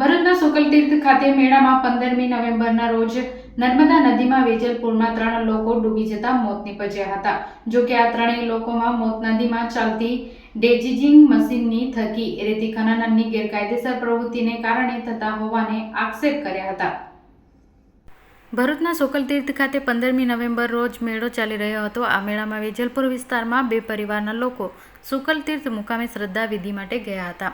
ભરૂચના શુકલતીર્થ ખાતે મેળામાં પંદરમી નવેમ્બરના રોજ નર્મદા નદીમાં વેજલ પૂરમાં ત્રણ લોકો ડૂબી જતા મોત નીપજ્યા હતા. જો કે આ ત્રણેય લોકોમાં મોત નદીમાં ચાલતી ડેજિજિંગ મશીનની થકી રેતી ખનનની ગેરકાયદેસર પ્રવૃત્તિને કારણે થતા હોવાને આક્ષેપ કર્યા હતા. ભરૂચના શુકલતીર્થ ખાતે પંદરમી નવેમ્બર રોજ મેળો ચાલી રહ્યો હતો. આ મેળામાં વેજલપુર વિસ્તારમાં બે પરિવારના લોકો શુકલતીર્થ મુકામે શ્રદ્ધા વિધિ માટે ગયા હતા.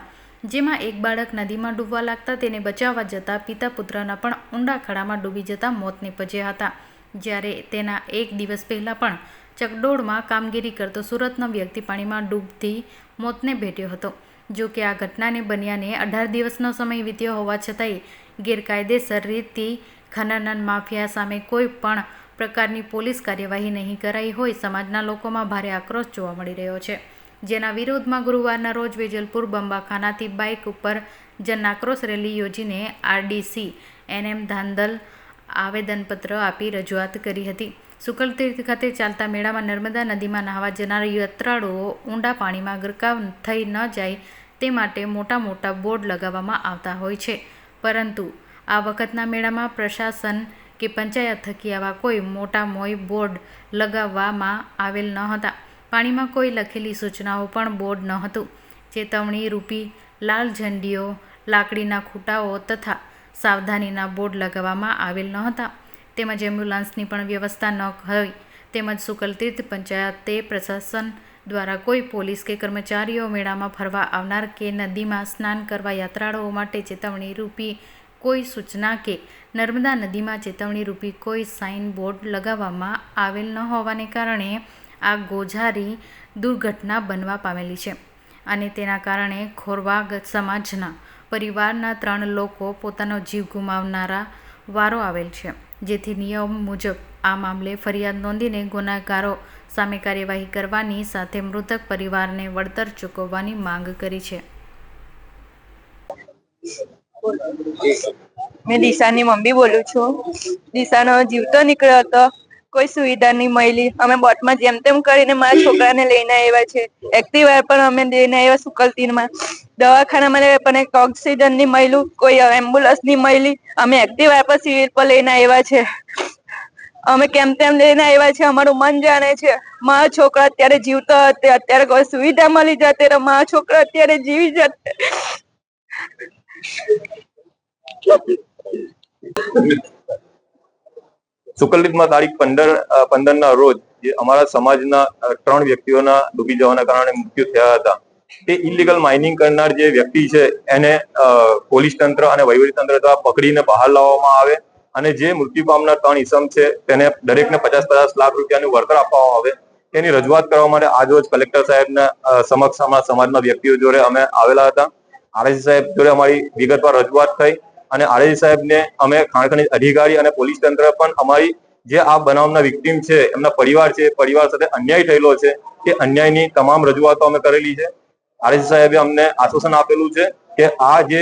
જેમાં એક બાળક નદીમાં ડૂબવા લાગતા તેને બચાવવા જતાં પિતા પુત્રના પણ ઊંડા ખડામાં ડૂબી જતા મોત નીપજ્યા હતા. જ્યારે તેના એક દિવસ પહેલાં પણ ચકડોળમાં કામગીરી કરતો સુરતનો વ્યક્તિ પાણીમાં ડૂબતી મોતને ભેટ્યો હતો. જો કે આ ઘટનાને બન્યાને અઢાર દિવસનો સમય વીત્યો હોવા છતાંય ગેરકાયદેસર રીતથી ખનન માફિયા સામે કોઈ પણ પ્રકારની પોલીસ કાર્યવાહી નહીં કરાઈ હોય સમાજના લોકોમાં ભારે આક્રોશ જોવા મળી રહ્યો છે. જેના વિરોધમાં ગુરુવારના રોજ વેજલપુર બંબાખાનાથી બાઇક ઉપર જન આક્રોશ રેલી યોજીને આરડીસી એનએમ ધાંધલ આવેદનપત્ર આપી રજૂઆત કરી હતી. શુકલતીર્થ ખાતે ચાલતા મેળામાં નર્મદા નદીમાં નહાવા જનાર યાત્રાળુઓ ઊંડા પાણીમાં ગરકાવ થઈ ન જાય તે માટે મોટા મોટા બોર્ડ લગાવવામાં આવતા હોય છે. પરંતુ આ વખતના મેળામાં પ્રશાસન કે પંચાયત થકી આવા કોઈ મોટા મોય બોર્ડ લગાવવામાં આવેલ ન હતા. પાણીમાં કોઈ લખેલી સૂચનાઓ પણ બોર્ડ નહોતું ચેતવણી રૂપી, લાલ ઝંડીઓ, લાકડીના ખૂંટાઓ તથા સાવધાનીના બોર્ડ લગાવવામાં આવેલ ન હતા. તેમજ એમ્બ્યુલન્સની પણ વ્યવસ્થા ન હોય. તેમજ શુકલતીર્થ પંચાયતે પ્રશાસન દ્વારા કોઈ પોલીસ કે કર્મચારીઓ મેળામાં ફરવા આવનાર કે નદીમાં સ્નાન કરવા યાત્રાળુઓ માટે ચેતવણી રૂપી કોઈ સૂચના કે નર્મદા નદીમાં ચેતવણી રૂપી કોઈ સાઇન બોર્ડ લગાવવામાં આવેલ ન હોવાને કારણે આ ગોઝારી દુર્ઘટના બનવા પામેલી છે અને તેના કારણે ખોરવા સમાજના પરિવારના ત્રણ લોકો પોતાનો જીવ ગુમાવનારા વારો આવેલ છે. જેથી નિયમ મુજબ આ મામલે ફરિયાદ નોંધીને ગુનેગારો સામે કાર્યવાહી કરવાની સાથે મૃતક પરિવારને વળતર ચૂકવવાની માંગ કરી છે. મેં દિશાની મમ્મી બોલું છું. દિશાનો જીવતો નીકળ્યો હતો. કોઈ સુવિધા નહીં મળી. અમે બોટમાં જેમ તેમ કરીને મારા છોકરાને લઈને આવ્યા છે. એક્ટિવા પણ અમે લઈને આવ્યા સુકલતીરમાં દવાખાનામાં પણ એક ઓક્સિજન નહીં મળ્યું, કોઈ એમ્બ્યુલન્સ નહીં મળી. અમે એક્ટિવા પર સિવિલ પર લઈને આવ્યા છે. અમે કેમ તેમ લઈને આવ્યા છે, અમારું મન જાણે છે. મારા છોકરા અત્યારે જીવતો હતો અત્યારે કોઈ સુવિધા મળી જતી મારા છોકરા અત્યારે જીવી જતે સુકલદીપમાં તારીખ પંદર પંદર ના રોજ જે અમારા સમાજના ત્રણ વ્યક્તિઓના ડૂબી જવાના કારણે મૃત્યુ થયા હતા. તે ઇલીગલ માઇનિંગ કરનાર જે વ્યક્તિ છે, એને પોલીસ તંત્ર અને વહીવટી તંત્ર દ્વારા પકડીને બહાર લાવવામાં આવે અને જે મૃત્યુ પામનાર ત્રણ ઈસમ છે, તેને દરેકને પચાસ પચાસ લાખ રૂપિયાનું વળતર આપવામાં આવે. તેની રજૂઆત કરવા માટે આજરોજ કલેક્ટર સાહેબના સમક્ષ અમારા સમાજના વ્યક્તિઓ જોડે અમે આવેલા હતા. આરએસી સાહેબ જોડે અમારી વિગતવાર રજૂઆત થઈ. અને આરએસી સાહેબને અમે ખાણ અધિકારી અને પોલીસ તંત્ર પણ અમારી જે આ બનાવના વિક્ટીમ છે, એમના પરિવાર છે, પરિવાર સાથે અન્યાય થયેલો છે તે અન્યાયની તમામ રજૂઆતો અમે કરેલી છે. આરએસી સાહેબે અમને આશ્વાસન આપેલું છે કે આ જે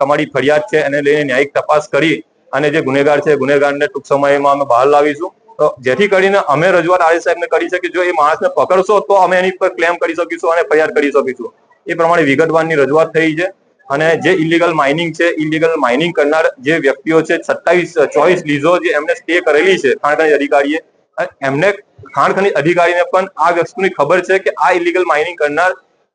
તમારી ફરિયાદ છે, એને લઈને ન્યાયિક તપાસ કરી અને જે ગુનેગાર છે, ગુનેગારને ટૂંક સમયમાં અમે બહાર લાવીશું. તો જેથી કરીને અમે રજૂઆત આરએસ સાહેબને કરી શકીએ જો એ માણસને પકડશો તો અમે એની પર ક્લેમ કરી શકીશું અને ફરિયાદ કરી શકીશું. એ પ્રમાણે વિગતવારની રજૂઆત થઈ છે. અને જે ઇલીગલ માઇનિંગ છે ઇલીગલ માઇનિંગ કરનાર જે વ્યક્તિઓ છે, સત્તાવીસ, ચોવીસ લીઝો જે એમને સ્ટે કરેલી છે ખાણ ખનીજ અધિકારીએ એમને ખાણ ખનીજ અધિકારીને પણ આ વસ્તુની ખબર છે કે આ ઇલીગલ માઇનિંગ કરનાર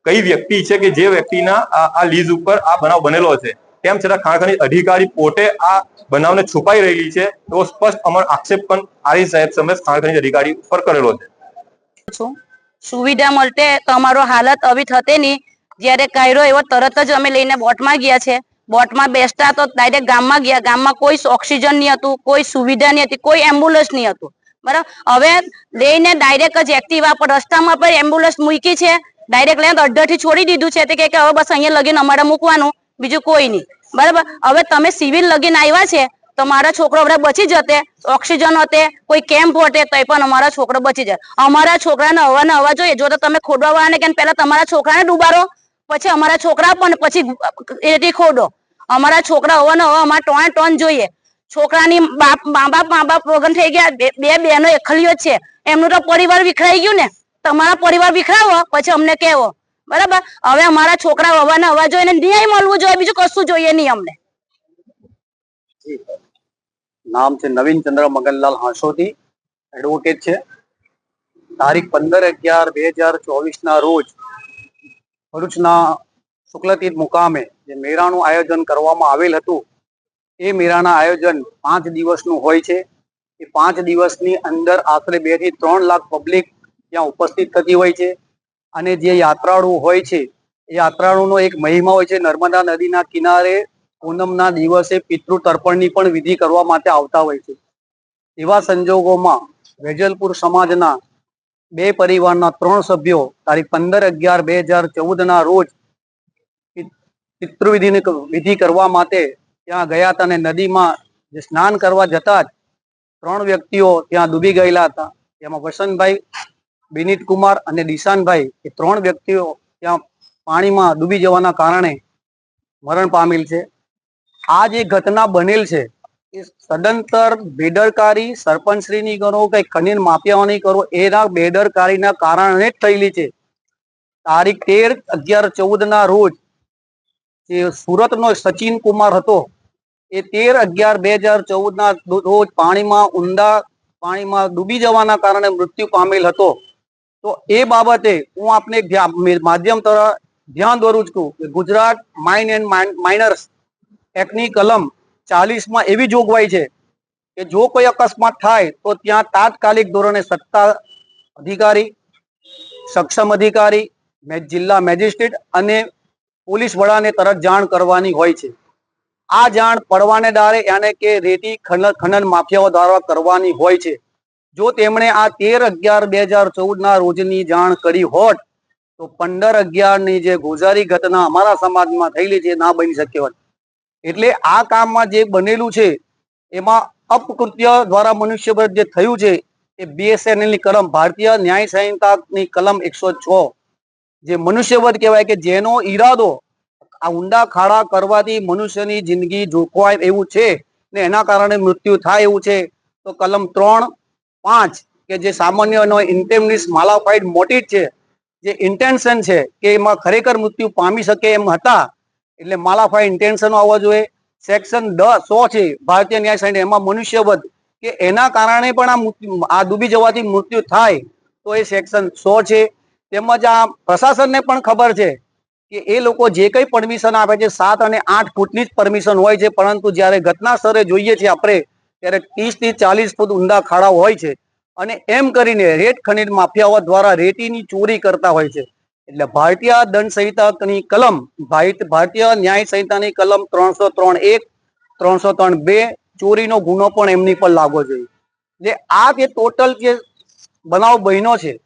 કઈ વ્યક્તિ છે કે જે વ્યક્તિના આ લીઝ ઉપર આ બનાવ બનેલો છે. તેમ છતાં ખાણ ખનીજ અધિકારી પોતે આ બનાવને છુપાઈ રહેલી છે, એવો સ્પષ્ટ અમારો આક્ષેપ પણ આરી સાહેબ સમય ખાણ ખનીજ અધિકારી ઉપર કરેલો છે. સુવિધા મળતે અમારો હાલત આવી નહીં. જ્યારે કાયરો એવો તરત જ અમે લઈને બોટમાં ગયા છે. બોટમાં બેસતા તો ડાયરેક્ટ ગામમાં ગયા. ગામમાં કોઈ ઓક્સિજન નહીં હતું, કોઈ સુવિધા નહીં હતી, કોઈ એમ્બ્યુલન્સ નહીં હતું. બરાબર? હવે લઈને ડાયરેક્ટ જ એક્ટિવા પર રસ્તામાં પણ એમ્બ્યુલન્સ મૂકી છે. ડાયરેક્ટ લઈને અડધાથી છોડી દીધું છે. તે કે હવે બસ અહીંયા લગીને અમારે મૂકવાનું. બીજું કોઈ નહીં. બરાબર? હવે તમે સિવિલ લગીને આવ્યા છે, તો મારા છોકરો બધા બચી જતે. ઓક્સિજન હતે, કોઈ કેમ્પ હોતે તો પણ અમારા છોકરો બચી જાય. અમારા છોકરાને હવા અવાજ જોઈએ. જો તો તમે ખોડવા વાળાને કે પહેલા તમારા છોકરાને ડૂબાડો. પછી અમારા છોકરા પણ પછી એટી ખોડો. અમારા છોકરા હવા ને હવા અમારે ટોન ટોન જોઈએ. છોકરાની બાપ, મા બાપ મા બાપ વગન થઈ ગયા. બે બહેનો એકલીઓ છે. એમનું તો પરિવાર વિખરાઈ ગયું ને. તમારા પરિવાર વિખરાવો, પછી અમને કહેવો. બરાબર? હવે અમારા છોકરા હવા ને હવા જોઈએ ને ન્યાય મળવું જોઈએ, બીજું કશું જોઈએ નહીં અમને. નામ છે નવીન ચંદ્ર મગનલાલ હાંસોદી એડવોકેટ છે. તારીખ પંદર અગિયાર બે હજાર ચોવીસના રોજ ભરૂચના શુક્લતીર્થ મુકામે જે મેળાનું આયોજન કરવામાં આવેલ હતું, એ મેળાના આયોજન પાંચ દિવસનું હોય છે. એ પાંચ દિવસની અંદર આશરે બેથી ત્રણ લાખ પબ્લિક ત્યાં ઉપસ્થિત થતી હોય છે. અને જે યાત્રાળુ હોય છે, એ યાત્રાળુનો એક મહિમા હોય છે, નર્મદા નદીના કિનારે પૂનમના દિવસે પિતૃ તર્પણની પણ વિધિ કરવા માટે આવતા હોય છે. એવા સંજોગોમાં વેજલપુર સમાજના બે પરિવારના ત્રણ સભ્યો તારીખ પંદર અગિયાર બે હજાર ચૌદના રોજ પિતૃવિધિની વિધિ કરવા માટે ત્યાં ગયા હતા અને નદીમાં જે સ્નાન કરવા જતા જ ત્રણ વ્યક્તિઓ ત્યાં ડૂબી ગયેલા હતા. તેમાં વસંતભાઈ, વિનીત કુમાર અને દિશાનભાઈ એ ત્રણ વ્યક્તિઓ ત્યાં પાણીમાં ડૂબી જવાના કારણે મરણ પામેલ છે. આ જે ઘટના બનેલ છે સદંતર બેદરકારી સરપંચશ્રીની કરો કે ખનીન માફિયાઓની કરો એના બેદરકારીના કારણે જ થયેલી છે. તારીખ તેર અગિયાર ચૌદ ના રોજ જે સુરતનો સચિન કુમાર હતો, એ તેર અગિયાર બે હજાર ચૌદ ના રોજ પાણીમાં ઊંડા પાણીમાં ડૂબી જવાના કારણે મૃત્યુ પામેલ હતો. તો એ બાબતે હું આપને માધ્યમ તરફ ધ્યાન દોરું છું કે ગુજરાત માઇન એન્ડ માઇનર્સ એક્ટની કલમ ચાલીસમાં એવી જોગવાઈ છે કે જો કોઈ અકસ્માત થાય તો ત્યાં તાત્કાલિક ધોરણે સત્તા અધિકારી, સક્ષમ અધિકારી જિલ્લા મેજિસ્ટ્રેટ અને પોલીસ વડાને તરત જાણ કરવાની હોય છે. આ જાણ પડવાને દારે યાને કે રેતી ખનન ખનન માફિયાઓ દ્વારા કરવાની હોય છે. જો તેમણે આ તેર અગિયાર બે હજાર ચૌદના રોજની જાણ કરી હોત, તો પંદર અગિયારની જે ગોઝારી ઘટના અમારા સમાજમાં થયેલી છે ના બની શક્યો હોત. એટલે આ કામમાં જે બનેલું છે, એમાં અપકૃત્ય દ્વારા મનુષ્ય પર જે થયું છે, એ બીએસએનએલની કલમ, ભારતીય ન્યાય સંહિતાની કલમ એકસો છ, જે મનુષ્યવધ કહેવાય કે જેનો ઈરાદો આ ઊંડા ખાડા કરવાથી મનુષ્યની જિંદગી જોખવાય એવું છે ને એના કારણે મૃત્યુ થાય એવું છે, તો કલમ ત્રણ, પાંચ, કે જે સામાન્ય ઇન્ટેમનિસ માલાફાઈડ મોટી છે, જે ઇન્ટેન્શન છે કે એમાં ખરેખર મૃત્યુ પામી શકે એમ હતા એટલે માલાફા ઇન્ટેન્શન આવવા જોઈએ. સેક્શન દસ સો છે, ભારતીય ન્યાય સંહિતા. એમાં મનુષ્યવધ કે એના કારણે પણ આ આ ડૂબી જવાથી મૃત્યુ થાય, તો એ સેક્શન સો છે. તેમજ આ પ્રશાસનને પણ ખબર છે કે એ લોકો જે કઈ પરમિશન આપે છે, સાત અને આઠ ફૂટની જ પરમિશન હોય છે, પરંતુ જ્યારે ઘટના સ્થળે જોઈએ છીએ આપણે, ત્યારે ત્રીસથી ચાલીસ ફૂટ ઊંડા ખાડા હોય છે. અને એમ કરીને રેટ ખનીજ માફિયાઓ દ્વારા રેતીની ચોરી કરતા હોય છે. એટલે ભારતીય દંડ સંહિતાની કલમ ભારત- ભારતીય ન્યાય સંહિતાની કલમ ત્રણસો ત્રણ એક, ત્રણસો ત્રણ બે, ચોરીનો ગુનો પણ એમની પર લાગવો જોઈએ એટલે આ જે ટોટલ જે બનાવ બન્યો છે,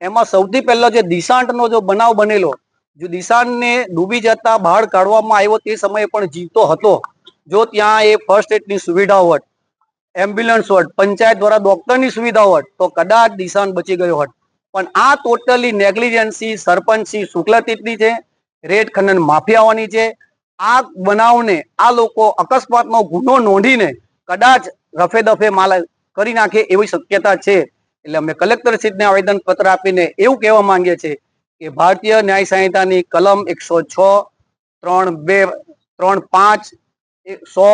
એમાં સૌથી પહેલો જે દિશાંતનો જો બનાવ બનેલો, જો દિશાંતને ડૂબી જતા બહાર કાઢવામાં આવ્યો તે સમયે પણ જીવતો હતો. જો ત્યાં એ ફર્સ્ટ એડની સુવિધા હોત એમ્બ્યુલન્સ હોત, પંચાયત દ્વારા ડોક્ટરની સુવિધા હોત, તો કદાચ દિશાંત બચી ગયો હોત. પણ આ ટોટલી નેગ્લિજન્સી સરપંચી શુક્લતીતની છે, રેડ ખનન માફિયાઓની છે. આ બનાવને, આ લોકો અકસ્માતનો ગુનો નોંધીને કદાચ રફે દફે માલ કરી નાખે એવી શક્યતા છે. એટલે અમે કલેક્ટર શ્રીને આવેદન પત્ર આપીને એવું કહેવા માંગીએ છીએ કે ભારતીય ન્યાય સંહિતાની કલમ એકસો છ, ત્રણ બે, ત્રણ પાંચ સો,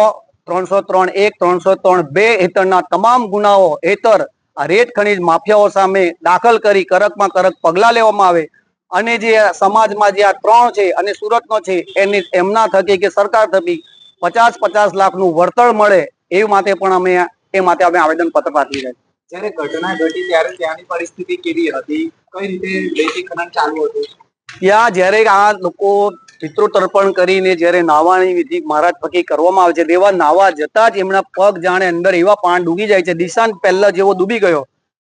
ત્રણસો ત્રણ એક, ત્રણસો ત્રણ બે હેઠળના તમામ ગુનાઓ હેઠળ આ રેત ખનીજ માફિયાઓ સામે દાખલ કરી કડકમાં કડક પગલાં લેવામાં આવે. અને જે સમાજમાં જે આ ત્રણ છે અને સુરતનો છે એની એમના થકી કે સરકાર થકી પચાસ પચાસ લાખનું વળતર મળે એ માટે પણ અમે એ માટે અમે આવેદન પત્ર પાઠવી રહ્યા જ્યારે ઘટના ઘટી ત્યારે ત્યાંની પરિસ્થિતિ કેવી હતી? કઈ રીતે રેતી ખનન ચાલુ હતું? ત્યાં જ્યારે આ લોકો પિતૃ તર્પણ કરીને જ્યારે નાવાની વિધિ મહારાજ પકી કરવામાં આવે છે તેવા નાવા જતા જ એમના પગ જાણે અંદર એવા પાન ડૂબી જાય છે દિશાંત પહેલા જેવો ડૂબી ગયો.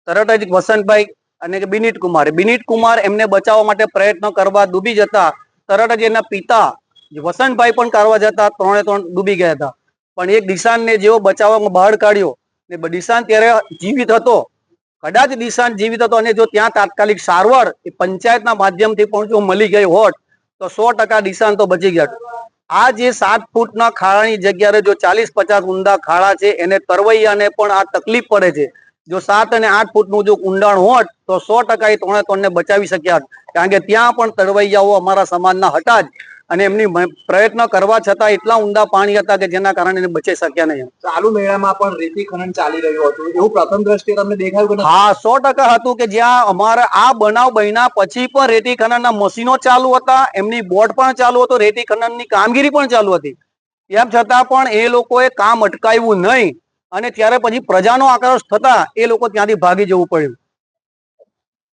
તરત જ વસંતભાઈ અને બિનીત કુમાર બિનીત કુમાર એમને બચાવવા માટે પ્રયત્ન કરવા ડૂબી જતા, તરત જ એના પિતા વસંતભાઈ પણ કરવા જતા, ત્રણે ત્રણ ડૂબી ગયા હતા. પણ એક દિશાંતને જેવો બચાવવામાં બહાર કાઢ્યો ને દિશાન ત્યારે જીવિત હતો. કદાચ દિશાંત જીવિત હતો અને જો ત્યાં તાત્કાલિક સારવાર એ પંચાયતના માધ્યમથી પણ જો મળી ગઈ હોત તો સો ટકા નિશાન તો બચી ગયા. આ જે સાત ફૂટના ખાડાની જગ્યાએ જો ચાલીસ પચાસ ઊંડા ખાડા છે, એને તરવૈયાને પણ આ તકલીફ પડે છે. જો સાત અને આઠ ફૂટનું જો ઊંડાણ હોત, તો સો ટકા એ ત્રણે ત્રણને બચાવી શક્યા. કારણ કે ત્યાં પણ તરવૈયાઓ અમારા સમાજના હતા જ. અને એમની પ્રયત્ન કરવા છતાં એટલા ઊંડા પાણી હતા કે જેના કારણે એને બચી શક્યા નહીં ચાલુ મેળામાં પણ રેતી ખનન ચાલી રહ્યું હતું. એવું પ્રથમ દ્રષ્ટિએ તમને દેખાયું હા સો ટકા હતું કે જ્યાં અમારે આ બનાવ બન્યા પછી પણ રેતી ખનનના મશીનો ચાલુ હતા એમની બોટ પણ ચાલુ હતો રેતી ખનનની કામગીરી પણ ચાલુ હતી. તેમ છતાં પણ એ લોકોએ કામ અટકાવ્યું નહીં અને ત્યારે પછી પ્રજાનો આક્રોશ થતા એ લોકો ત્યાંથી ભાગી જવું પડ્યું.